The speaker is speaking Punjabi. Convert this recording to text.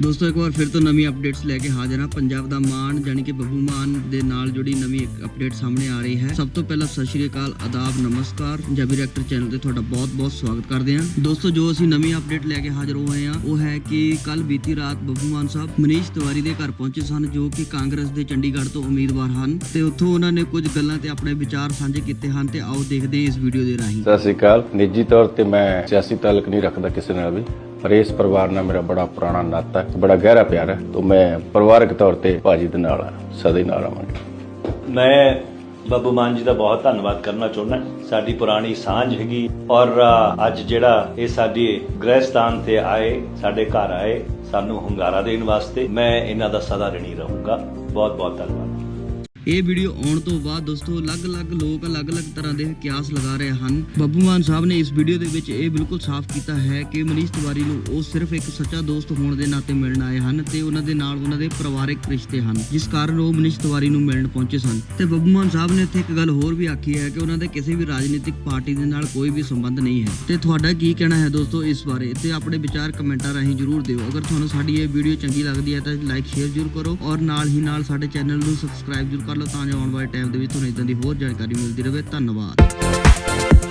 ਦੋਸਤੋ, ਇੱਕ ਵਾਰ ਫਿਰ ਤੋਂ ਨਵੀਂ ਅਪਡੇਟਸ ਲੈ ਕੇ ਹਾਜ਼ਰ ਹਾਂ। ਪੰਜਾਬ ਦਾ ਮਾਨ ਜਾਨੀ ਕਿ ਬੱਬੂ ਮਾਨ ਦੇ ਨਾਲ ਜੁੜੀ ਨਵੀਂ ਇੱਕ ਅਪਡੇਟ ਸਾਹਮਣੇ ਆ ਰਹੀ ਹੈ। ਸਭ ਤੋਂ ਪਹਿਲਾਂ ਸਤਿ ਸ਼੍ਰੀ ਅਕਾਲ, ਆਦਾਬ, ਨਮਸਕਾਰ। ਪੰਜਾਬੀ ਰਿਐਕਟਰ ਚੈਨਲ ਤੇ ਤੁਹਾਡਾ ਬਹੁਤ-ਬਹੁਤ ਸਵਾਗਤ ਕਰਦੇ ਹਾਂ। ਦੋਸਤੋ, ਜੋ ਅਸੀਂ ਨਵੀਂ ਅਪਡੇਟ ਲੈ ਕੇ ਹਾਜ਼ਰ ਹੋਏ ਹਾਂ, ਉਹ ਹੈ ਕਿ ਕੱਲ ਬੀਤੀ ਰਾਤ ਬੱਬੂ ਮਾਨ ਸਾਹਿਬ ਮਨੀਸ਼ ਤਿਵਾਰੀ ਦੇ ਘਰ ਪਹੁੰਚੇ ਸਨ, ਜੋ ਕਿ ਕਾਂਗਰਸ ਦੇ ਚੰਡੀਗੜ੍ਹ ਤੋਂ ਉਮੀਦਵਾਰ ਹਨ ਤੇ ਉੱਥੋਂ ਉਹਨਾਂ ਨੇ ਕੁਝ ਗੱਲਾਂ ਤੇ ਆਪਣੇ ਵਿਚਾਰ ਸਾਂਝੇ ਕੀਤੇ ਹਨ ਤੇ ਆਓ ਦੇਖਦੇ ਹਾਂ ਇਸ ਵੀਡੀਓ ਦੇ ਰਾਹੀਂ। ਸਤਿ ਸ਼੍ਰੀ ਅਕਾਲ। ਨਿੱਜੀ ਤੌਰ ਤੇ ਮੈਂ ਸਿਆਸੀ ਤਾਲੁਕ ਨਹੀਂ ਰੱਖਦਾ ਕਿਸੇ ਨਾਲ ਵੀ। ਪਰ ਇਸ ਪਰਿਵਾਰ ਨਾਲ ਮੇਰਾ ਬੜਾ ਪੁਰਾਣਾ ਨਾਤਾ ਹੈ, ਬੜਾ ਗਹਿਰਾ ਪਿਆਰ ਹੈ। ਤੋਂ ਮੈਂ ਪਰਿਵਾਰਕ ਤੌਰ ਤੇ ਭਾਜੀ ਦੇ ਨਾਲ, ਸਦਾ ਹੀ ਨਾਲ ਰਹਾਂਗੇ ਮੈਂ ਬੱਬੂ ਮਾਨ ਜੀ ਦਾ ਬਹੁਤ ਧੰਨਵਾਦ ਕਰਨਾ ਚਾਹੁੰਦਾ ਸਾਡੀ ਪੁਰਾਣੀ ਸਾਂਝ ਹੈਗੀ। ਔਰ ਅੱਜ ਜਿਹੜਾ ਇਹ ਸਾਡੀ ਗ੍ਰਹਿ ਸਥਾਨ ਤੇ ਆਏ, ਸਾਡੇ ਘਰ ਆਏ, ਸਾਨੂੰ ਹੁੰਗਾਰਾ ਦੇਣ ਵਾਸਤੇ ਮੈਂ ਇਹਨਾਂ ਦਾ ਸਦਾ ਰਣੀ ਰਹੂੰਗਾ। ਬਹੁਤ ਬਹੁਤ ਧੰਨਵਾਦ। ਇਹ ਵੀਡੀਓ ਆਉਣ ਤੋਂ ਬਾਅਦ ਦੋਸਤੋ, ਅਲੱਗ-ਅਲੱਗ ਲੋਕ ਅਲੱਗ-ਅਲੱਗ ਤਰ੍ਹਾਂ ਦੇ ਕਿਆਸ ਲਗਾ ਰਹੇ ਹਨ। ਬੱਬੂ ਮਾਨ ਸਾਹਿਬ ਨੇ ਇਸ ਵੀਡੀਓ ਦੇ ਵਿੱਚ ਇਹ ਬਿਲਕੁਲ ਸਾਫ਼ ਕੀਤਾ ਹੈ ਕਿ ਮਨੀਸ਼ ਤਿਵਾਰੀ ਨੂੰ ਉਹ ਸਿਰਫ ਇੱਕ ਸੱਚਾ ਦੋਸਤ ਹੋਣ ਦੇ ਨਾਤੇ ਮਿਲਣ ਆਏ ਹਨ ਤੇ ਉਹਨਾਂ ਦੇ ਨਾਲ ਉਹਨਾਂ ਦੇ ਪਰਿਵਾਰਕ ਰਿਸ਼ਤੇ ਹਨ, ਜਿਸ ਕਾਰਨ ਉਹ ਮਨੀਸ਼ ਤਿਵਾਰੀ ਨੂੰ ਮਿਲਣ ਪਹੁੰਚੇ ਸਨ। ਤੇ ਬੱਬੂ ਮਾਨ ਸਾਹਿਬ ਨੇ ਇੱਥੇ ਇੱਕ ਗੱਲ ਹੋਰ ਵੀ ਆਖੀ ਹੈ ਕਿ ਉਹਨਾਂ ਦੇ ਕਿਸੇ ਵੀ ਰਾਜਨੀਤਿਕ ਪਾਰਟੀ ਦੇ ਨਾਲ ਕੋਈ ਵੀ ਸੰਬੰਧ ਨਹੀਂ ਹੈ। ਤੇ ਤੁਹਾਡਾ ਕੀ ਕਹਿਣਾ ਹੈ ਦੋਸਤੋ ਇਸ ਬਾਰੇ? ਤੇ ਆਪਣੇ ਵਿਚਾਰ ਕਮੈਂਟਾਂ ਰਾਹੀਂ ਜਰੂਰ ਦਿਓ। ਅਗਰ ਤੁਹਾਨੂੰ ਸਾਡੀ ਇਹ ਵੀਡੀਓ ਚੰਗੀ ਲੱਗਦੀ ਹੈ ਤਾਂ ਲਾਈਕ, ਸ਼ੇਅਰ ਜਰੂਰ ਕਰੋ ਔਰ ਨਾਲ ਹੀ ਨਾਲ ਸਾਡੇ ਚੈਨਲ ਨੂੰ ਸਬਸਕ੍ਰਾਈਬ ਜਰੂਰ ਕਰੋ ਕਰ ਲਓ ਤਾਂ ਜੋ ਆਉਣ ਵਾਲੇ ਟਾਈਮ ਦੇ ਵਿੱਚ ਤੁਹਾਨੂੰ ਇਦਾਂ ਦੀ ਹੋਰ ਜਾਣਕਾਰੀ ਮਿਲਦੀ ਰਹੇ ਧੰਨਵਾਦ।